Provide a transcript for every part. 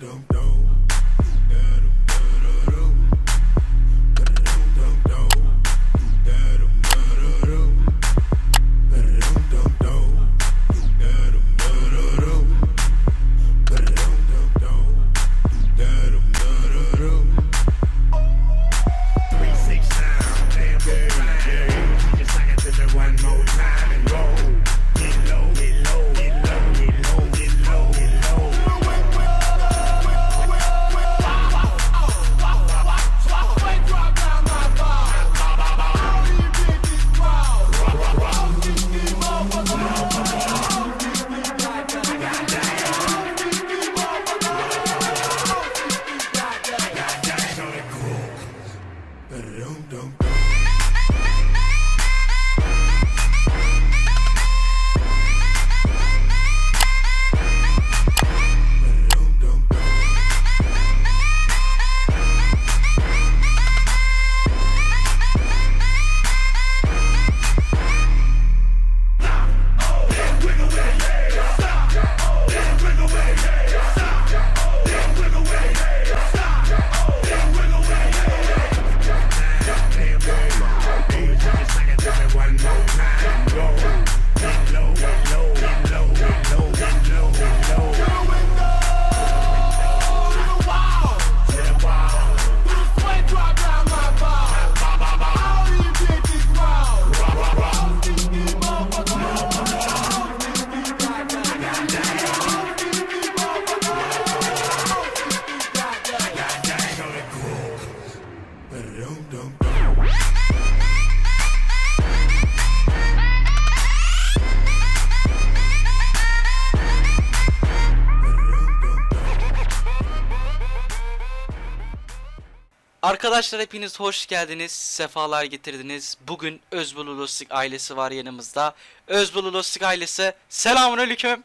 dump. Arkadaşlar hepiniz hoş geldiniz, sefalar getirdiniz. Bugün Özbulu Lostik ailesi var yanımızda. Özbulu Lostik ailesi, selamünaleyküm.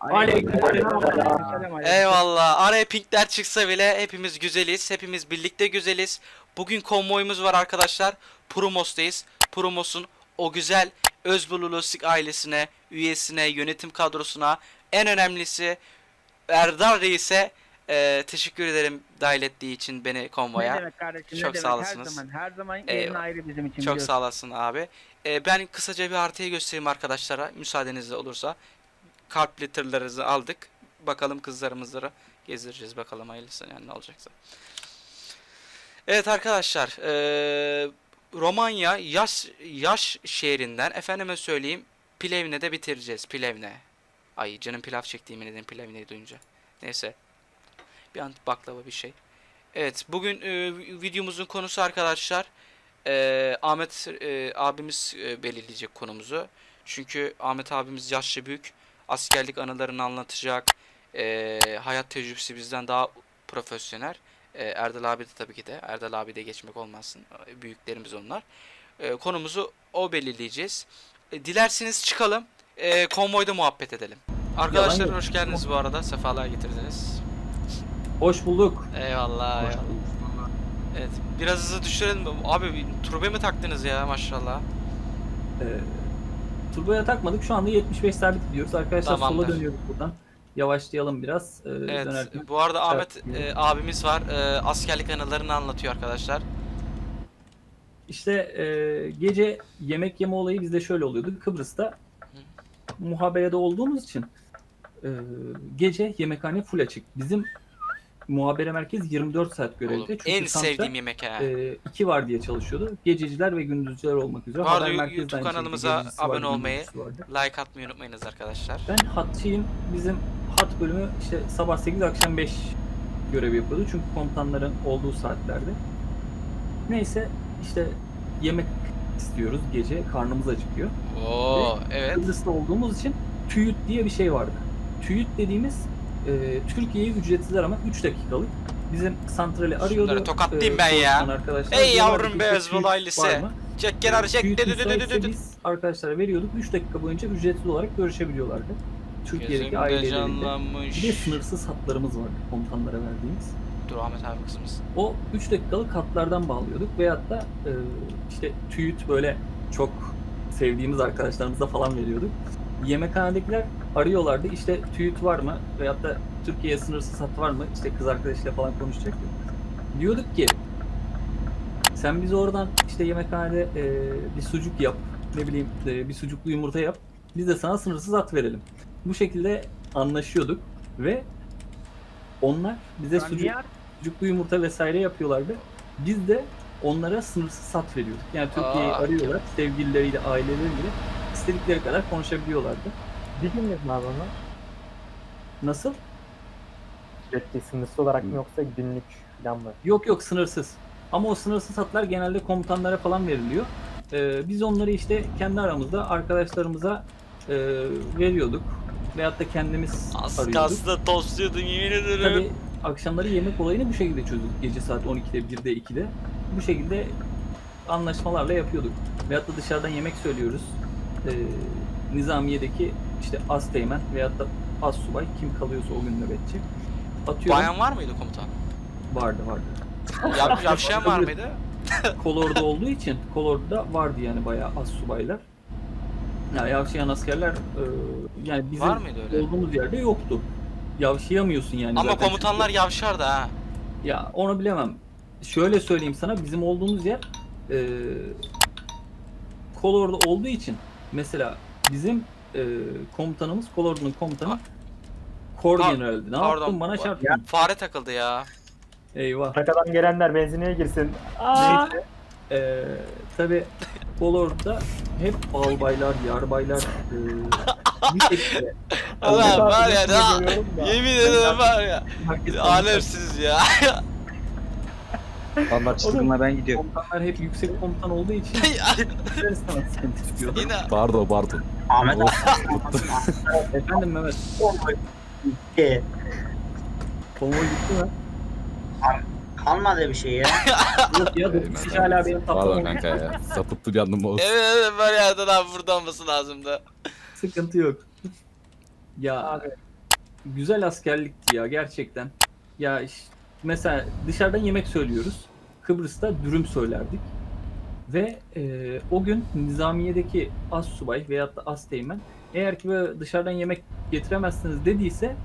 Aleykümselam. Eyvallah. Araya pinkler çıksa bile hepimiz güzeliz, hepimiz birlikte güzeliz. Bugün konvoyumuz var arkadaşlar. Promos'tayız. Promos'un o güzel Özbulu Lostik ailesine, üyesine, yönetim kadrosuna, en önemlisi Erdal Reis'e e, teşekkür ederim dahil ettiği için beni konvoya. Ne demek kardeşim Çok ne sağ demek olasınız. her zaman her zaman yerin Eyvallah. ayrı bizim için Çok biliyorsun. sağ olasın abi. Ee, ben kısaca bir haritayı göstereyim arkadaşlara müsaadenizle olursa. Kalpli tırlarımızı aldık. Bakalım kızlarımızları gezdireceğiz bakalım hayırlısı yani ne olacaksa. Evet arkadaşlar ee, Romanya yaş yaş şehrinden efendime söyleyeyim Plevne de bitireceğiz Plevne. Ay canım pilav çekti yemin ederim Plevne'yi duyunca. Neyse. Bir an baklava bir şey. Evet bugün e, videomuzun konusu arkadaşlar e, Ahmet e, abimiz e, belirleyecek konumuzu. Çünkü Ahmet abimiz yaşça büyük. Askerlik anılarını anlatacak. E, hayat tecrübesi bizden daha profesyonel. E, Erdal abi de tabii ki de. Erdal abi de geçmek olmasın. Büyüklerimiz onlar. E, konumuzu o belirleyeceğiz. E, dilerseniz çıkalım. E, konvoyda muhabbet edelim. Arkadaşlar hoş geldiniz bu arada. Sefalar getirdiniz. Hoş bulduk. Eyvallah. eyvallah. Evet. Biraz hızlı düşürelim. Abi turbe mi taktınız ya maşallah. Ee, turboya takmadık. Şu anda 75 sabit gidiyoruz. Arkadaşlar Tamamdır. sola dönüyoruz buradan. Yavaşlayalım biraz. Ee, Evet. dönerken. Bu arada Ahmet e, abimiz var. E, askerlik anılarını anlatıyor arkadaşlar. İşte e, gece yemek yeme olayı bizde şöyle oluyordu. Kıbrıs'ta muhaberede olduğumuz için e, gece yemekhane full açık. Bizim muhabere merkez 24 saat görevde. Oğlum, Çünkü en sevdiğim yemek ha. e, iki var diye çalışıyordu. Gececiler ve gündüzcüler olmak üzere. Bu arada YouTube kanalımıza abone olmayı. Like atmayı unutmayınız arkadaşlar. Ben hatçıyım. Bizim hat bölümü işte sabah 8 akşam 5 görev yapıyordu. Çünkü komutanların olduğu saatlerde. Neyse işte yemek istiyoruz gece. Karnımız acıkıyor. Oo evet. Kıbrıs'ta olduğumuz için TÜYÜT diye bir şey vardı. TÜYÜT dediğimiz e, Türkiye'ye ücretsizler ama 3 dakikalık. Bizim santrali arıyordu. Şunları tokatlayayım e, ben ya. Ey yavrum be ailesi. var mı? Çek kenarı çek. Biz arkadaşlara veriyorduk. 3 dakika boyunca ücretsiz olarak görüşebiliyorlardı. Türkiye'deki aileleriyle. Bir de sınırsız hatlarımız vardı komutanlara verdiğimiz. Dur Ahmet abi kızımız. O 3 dakikalık hatlardan bağlıyorduk veyahut da e, işte TÜYÜT böyle çok sevdiğimiz arkadaşlarımıza falan veriyorduk. Yemekhanedekiler arıyorlardı. İşte TÜİT var mı? Veyahut da Türkiye'ye sınırsız hat var mı? İşte kız arkadaşıyla falan konuşacaktık. Diyorduk ki sen bize oradan işte yemekhanede e, bir sucuk yap. Ne bileyim e, bir sucuklu yumurta yap. Biz de sana sınırsız at verelim. Bu şekilde anlaşıyorduk ve onlar bize sucuk, sucuklu yumurta vesaire yapıyorlardı. Biz de onlara sınırsız sat veriyorduk. Yani Türkiye'yi Aa. arıyorlar. Sevgilileriyle, aileleriyle istedikleri kadar konuşabiliyorlardı. Bir günlük mü abi onlar? Nasıl? Sürekli sınırsız olarak mı yoksa günlük falan mı? Yok yok sınırsız. Ama o sınırsız hatlar genelde komutanlara falan veriliyor. Ee, biz onları işte kendi aramızda arkadaşlarımıza e, veriyorduk. Veyahut da kendimiz Az arıyorduk. kalsın tostluyordun yemin ederim. Tabii akşamları yemek olayını bu şekilde çözdük. Gece saat 12'de, 1'de, 2'de. Bu şekilde anlaşmalarla yapıyorduk. Veyahut da dışarıdan yemek söylüyoruz. Ee, Nizamiye'deki işte az teğmen veyahut da az subay kim kalıyorsa o gün nöbetçi. Atıyorum. Bayan var mıydı komutan? Vardı vardı. Yap, yavşayan var mıydı? Kolordu olduğu için Kolordu'da vardı yani bayağı az subaylar. Ya yavşayan askerler e, yani bizim Var mıydı öyle? olduğumuz yerde yoktu. Yavşayamıyorsun yani. Ama zaten. komutanlar yavşardı ha. Ya onu bilemem. Şöyle söyleyeyim sana bizim olduğumuz yer e, Kolordu olduğu için mesela bizim e, komutanımız Kolordu'nun komutanı Kor Pa- generaldi. Ne pardon. yaptın bana çarptın. Fare takıldı ya. Eyvah. Arkadan gelenler benzinliğe girsin. Aa! Neyse. Ee, tabi Kolordu'da hep albaylar, yarbaylar e, bir şekilde Ulan Ahmet var ya de daha görüyorum da. yemin ederim var ya. herkes Alemsiniz ya. Vallahi çılgınla ben gidiyorum. komutanlar hep yüksek komutan olduğu için istemez sıkıntı çıkıyordu. Yine Pardon pardon. Ahmet Efendim Mehmet, abi konvoy gitti mi? kalmadı bir şey ya. Yok ya, dokuz kişi hala benim Pardon taptığım kanka ya. Sapıttı bir anlamı olsun. evet evet var ya daha burada olması lazımdı. Sıkıntı yok. Ya Abi. güzel askerlikti ya gerçekten. Ya iş- mesela dışarıdan yemek söylüyoruz. Kıbrıs'ta dürüm söylerdik. Ve e, o gün Nizamiye'deki az subay veyahut da az teğmen eğer ki böyle dışarıdan yemek getiremezsiniz dediyse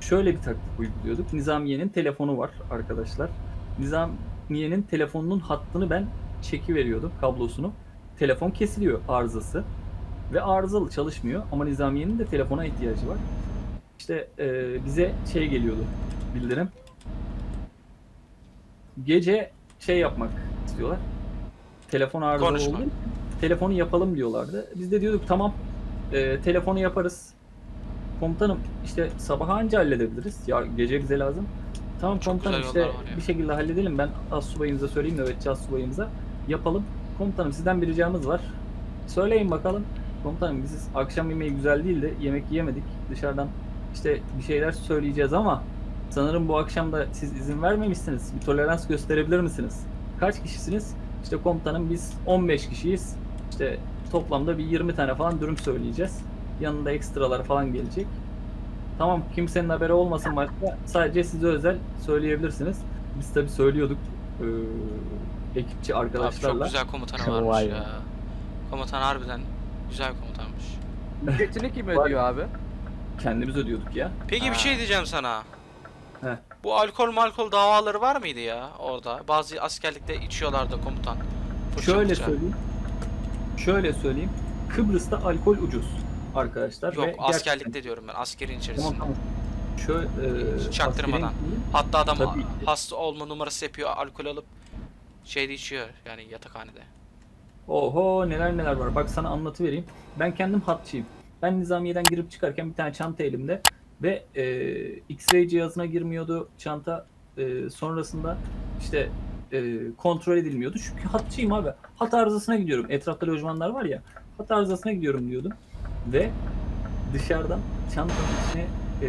şöyle bir taktik uyguluyorduk. Nizamiye'nin telefonu var arkadaşlar. Nizamiye'nin telefonunun hattını ben çeki veriyordum kablosunu. Telefon kesiliyor arızası ve arızalı çalışmıyor ama Nizamiye'nin de telefona ihtiyacı var. İşte e, bize şey geliyordu bildirim. Gece şey yapmak istiyorlar. Telefon arızalı Konuşma. için telefonu yapalım diyorlardı. Biz de diyorduk tamam e, telefonu yaparız. Komutanım işte sabah anca halledebiliriz. Ya gece bize lazım. Tamam komutanım güzel işte yollar var ya. bir şekilde halledelim. Ben az subayımıza söyleyeyim nöbetçi az subayımıza. Yapalım. Komutanım sizden bir ricamız var. Söyleyin bakalım. Komutanım biz akşam yemeği güzel değildi. Yemek yiyemedik. Dışarıdan işte bir şeyler söyleyeceğiz ama sanırım bu akşam da siz izin vermemişsiniz. Bir tolerans gösterebilir misiniz? Kaç kişisiniz? İşte komutanım biz 15 kişiyiz. İşte toplamda bir 20 tane falan dürüm söyleyeceğiz. Yanında ekstralar falan gelecek. Tamam kimsenin haberi olmasın başka. Sadece size özel söyleyebilirsiniz. Biz tabi söylüyorduk. Ee, ekipçi Abi arkadaşlarla. çok güzel komutanı Vay varmış be. ya. Komutan harbiden güzel komutanmış. Ücretini kim ödüyor abi? Kendimiz ödüyorduk ya. Peki bir Ha. şey diyeceğim sana. Heh. Bu alkol malkol davaları var mıydı ya orada? Bazı askerlikte içiyorlardı komutan. Fırça Şöyle fırça. söyleyeyim. Şöyle söyleyeyim. Kıbrıs'ta alkol ucuz arkadaşlar. Yok ve askerlikte diyorum ben askerin Tamam içerisinde. tamam. Şöyle, e, çaktırmadan. askerin- Hatta adam Tabii hasta olma numarası yapıyor alkol alıp şeyde içiyor yani yatakhanede. Oho neler neler var. Bak sana anlatı vereyim. Ben kendim hatçıyım. Ben nizamiyeden girip çıkarken bir tane çanta elimde ve e, X-ray cihazına girmiyordu çanta. E, sonrasında işte e, kontrol edilmiyordu. Çünkü hatçıyım abi. Hat arızasına gidiyorum. Etrafta lojmanlar var ya. Hat arızasına gidiyorum diyordum. Ve dışarıdan çantanın içine e,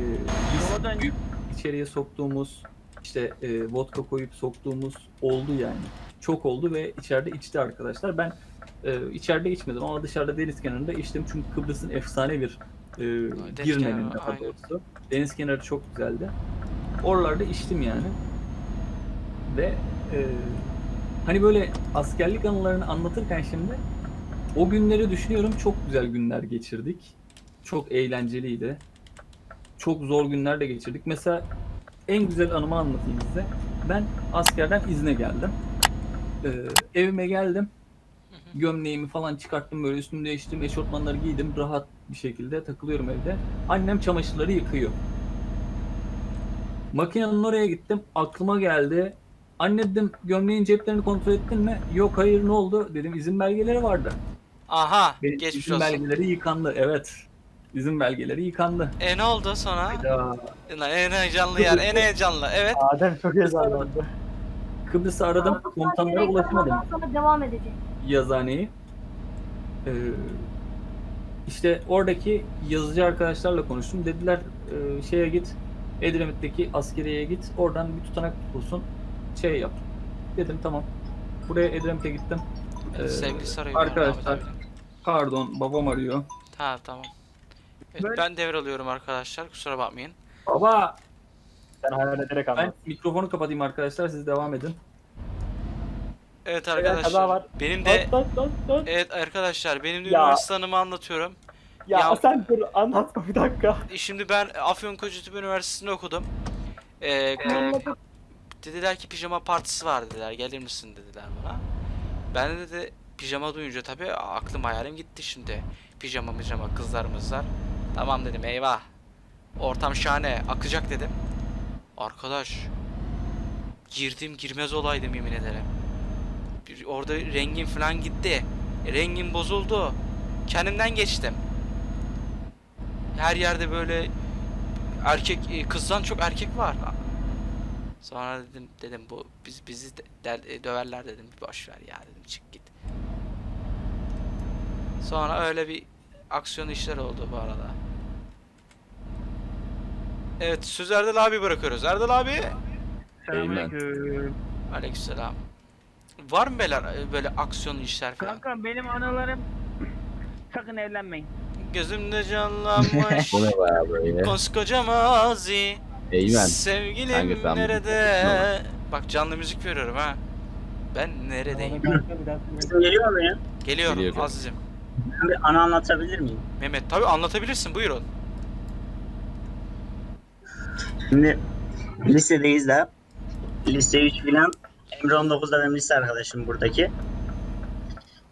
biz büyük içeriye soktuğumuz işte e, vodka koyup soktuğumuz oldu yani. Çok oldu ve içeride içti arkadaşlar. Ben e, içeride içmedim ama dışarıda deniz kenarında içtim. Çünkü Kıbrıs'ın efsane bir e, deniz Girne'nin kenarı, daha aynen. doğrusu. Deniz kenarı çok güzeldi. Oralarda içtim yani. Ve e, hani böyle askerlik anılarını anlatırken şimdi o günleri düşünüyorum. Çok güzel günler geçirdik. Çok eğlenceliydi. Çok zor günler de geçirdik. Mesela en güzel anımı anlatayım size. Ben askerden izne geldim. Ee, evime geldim. Gömleğimi falan çıkarttım böyle üstümü değiştirdim, eşofmanları giydim. Rahat bir şekilde takılıyorum evde. Annem çamaşırları yıkıyor. Makinenin oraya gittim. Aklıma geldi. Anne dedim gömleğin ceplerini kontrol ettin mi? Yok hayır ne oldu? Dedim izin belgeleri vardı. Aha Benim geçmiş izin olsun. belgeleri yıkandı. Evet. İzin belgeleri yıkandı. E ne oldu sonra? Ya, Lan En heyecanlı yer en heyecanlı evet. Adem çok heyecanlandı. Kıbrıs'ı aradım. Komutanlara ulaşamadım. Ondan sonra devam edecek. yazıhaneyi. Ee, işte oradaki yazıcı arkadaşlarla konuştum. Dediler e, şeye git, Edremit'teki askeriyeye git. Oradan bir tutanak tutulsun. Şey yap. Dedim tamam. Buraya Edremit'e gittim. Ee, arkadaşlar. Pardon babam arıyor. Ha tamam. Evet, ben devralıyorum arkadaşlar kusura bakmayın. Baba Sen hayal ederek ben anlat. mikrofonu kapatayım arkadaşlar siz devam edin. Evet kaza arkadaşlar var. benim de Dön, dön, dön, dön. evet arkadaşlar benim de Ya. üniversite anımı anlatıyorum. Ya, Ya- sen dur anlatma bir dakika. E, Şimdi ben Afyonkarahisar Üniversitesi'nde okudum. Ee, dediler ki pijama partisi var dediler. Gelir misin dediler bana. Ben de dedi pijama duyunca tabii aklım hayalim gitti şimdi. Pijama pijama kızlarımızlar. Tamam dedim eyvah. Ortam şahane akacak dedim. Arkadaş girdim girmez olaydım yemin ederim. Bir, orada rengim falan gitti. E, rengim bozuldu. Kendimden geçtim. Her yerde böyle erkek e, kızdan çok erkek var. Sonra dedim dedim bu biz bizi de- der- e, döverler dedim boş ver ya dedim çık git. Sonra öyle bir aksiyon işler oldu bu arada. Evet söz Erdal abi bırakıyoruz. Erdal abi. Selamünaleyküm. Aleykümselam. Var mı böyle, böyle aksiyon işler falan? Kanka benim anılarım sakın evlenmeyin. Gözümde canlanmış Bu ne bayağı böyle? koskoca mazi. Eymen. Sevgilim sen bu- nerede? Bak canlı müzik veriyorum ha. Ben neredeyim? Sesim geliyor mu ya? Geliyorum Geliyor. Aziz'im. Ben bir anı anlatabilir miyim? Mehmet tabi anlatabilirsin buyurun. Şimdi lisedeyiz de. Lise 3 filan. Emre 19'da benim lise arkadaşım buradaki.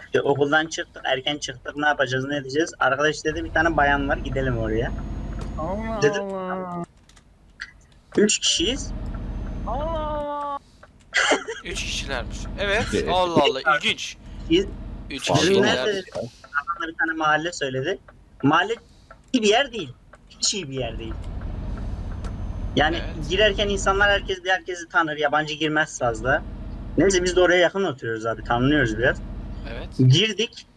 İşte okuldan çıktık, erken çıktık. Ne yapacağız, ne edeceğiz? Arkadaş dedi bir tane bayan var, gidelim oraya. Allah Dedi- Allah. Üç kişiyiz. Allah Allah. Üç kişilermiş. Evet. Evet. Allah Allah ilginç. Biz Üç Fazla kişiler. nerede? bir tane mahalle söyledi. Mahalle iyi bir yer değil. Hiç iyi bir yer değil. Yani Evet. girerken insanlar herkes bir herkesi tanır. Yabancı girmez fazla. Neyse biz de oraya yakın oturuyoruz abi. Tanınıyoruz biraz. Evet. Girdik.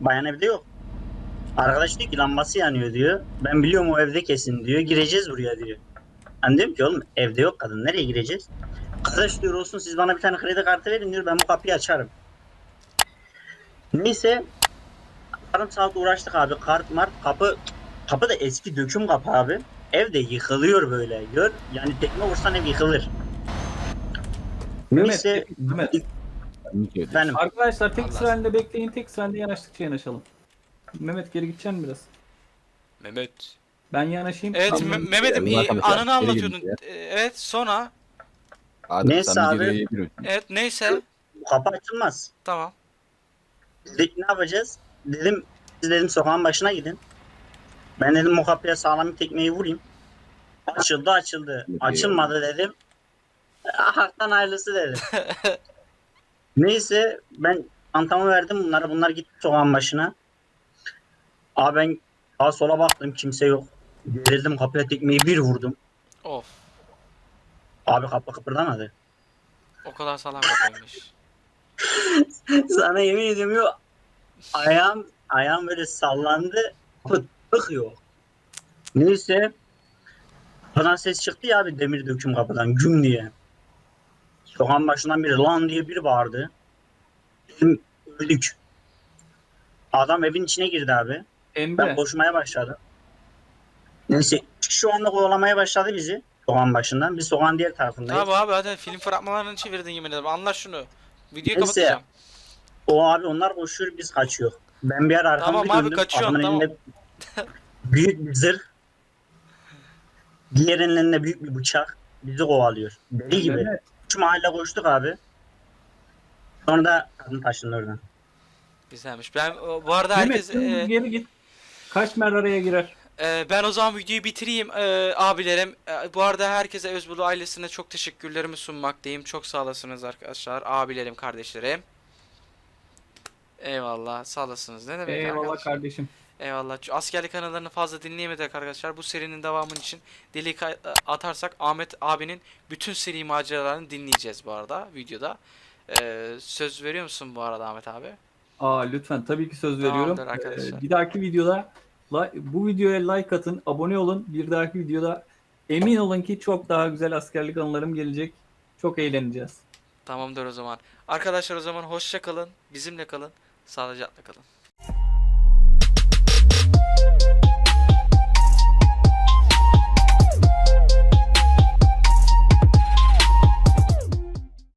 Bayan evde yok. Arkadaş diyor ki lambası yanıyor diyor. Ben biliyorum o evde kesin diyor. Gireceğiz buraya diyor. Ben diyorum ki oğlum evde yok kadın. Nereye gireceğiz? Arkadaş diyor olsun siz bana bir tane kredi kartı verin diyor. Ben bu kapıyı açarım. Neyse yarım saat uğraştık abi. Kart mart kapı kapı da eski döküm kapı abi. Ev de yıkılıyor böyle. Gör yani tekme vursan ev yıkılır. Mehmet, Neyse Mehmet. Benim Arkadaşlar tek Allah sıra halinde bekleyin. Tek sıra halinde yanaştıkça yanaşalım. Mehmet geri gideceksin mi biraz? Mehmet. Ben yanaşayım. Evet Tamam. Me- Mehmet'im Bunlar iyi, konuşuyor. anını Geri anlatıyordun. gidin Ee, Evet sonra. Adem Neyse sen abi. bir. Evet neyse. bu kapı açılmaz. Tamam. Dedik ne yapacağız? Dedim siz dedim sokağın başına gidin. Ben dedim o kapıya sağlam bir tekmeyi vurayım. Açıldı açıldı. Açılmadı dedim. "Ah, Haktan hayırlısı dedim. Neyse ben antamı verdim bunlara. Bunlar gitti sokağın başına. Abi ben sağa sola baktım kimse yok. Gerildim kapıya tekmeyi bir vurdum. Of. Abi kapı kıpırdamadı. O kadar sağlam kapıymış. Sana yemin ediyorum yok. Ayağım, ayağım böyle sallandı. Pıt yok. Neyse. Kapıdan ses çıktı ya abi demir döküm kapıdan güm diye. Sokağın başından biri lan diye biri bağırdı. Dedim öldük. Adam evin içine girdi abi. Ben Emre. koşmaya başladım. Neyse şu anda kovalamaya başladı bizi. Sokağın başından. Biz sokağın diğer tarafındayız. Tamam abi hadi film fragmanlarını çevirdin yemin ederim. Anla şunu. Videoyu Neyse. kapatacağım. O abi onlar koşuyor biz kaçıyor. Ben bir ara arkamı Tamam bir abi, döndüm. Adamın tamam. elinde büyük bir zırh. Diğerinin elinde büyük bir bıçak. Bizi kovalıyor. Deli gibi. Mehmet, Üç mahalle koştuk abi. Sonra da kadın taşındı oradan. Güzelmiş. Ben o- bu arada Mehmet herkes e, geri git. Kaç mer araya girer? e, ben o zaman videoyu bitireyim e, abilerim. E, bu arada herkese Özbulu ailesine çok teşekkürlerimi sunmaktayım. Çok sağ olasınız arkadaşlar. Abilerim, kardeşlerim. Eyvallah. Sağ olasınız. Ne demek Eyvallah arkadaşlar? kardeşim. Eyvallah. Askerlik kanallarını fazla dinleyemedik arkadaşlar. Bu serinin devamının için delik atarsak Ahmet abinin bütün seri maceralarını dinleyeceğiz bu arada videoda. Ee, söz veriyor musun bu arada Ahmet abi? Aa lütfen tabii ki söz Tamamdır veriyorum. arkadaşlar. Ee, bir dahaki videoda bu videoya like atın, abone olun. Bir dahaki videoda emin olun ki çok daha güzel askerlik anılarım gelecek. Çok eğleneceğiz. Tamamdır o zaman. Arkadaşlar o zaman hoşça kalın. Bizimle kalın. Sağlıcakla kalın.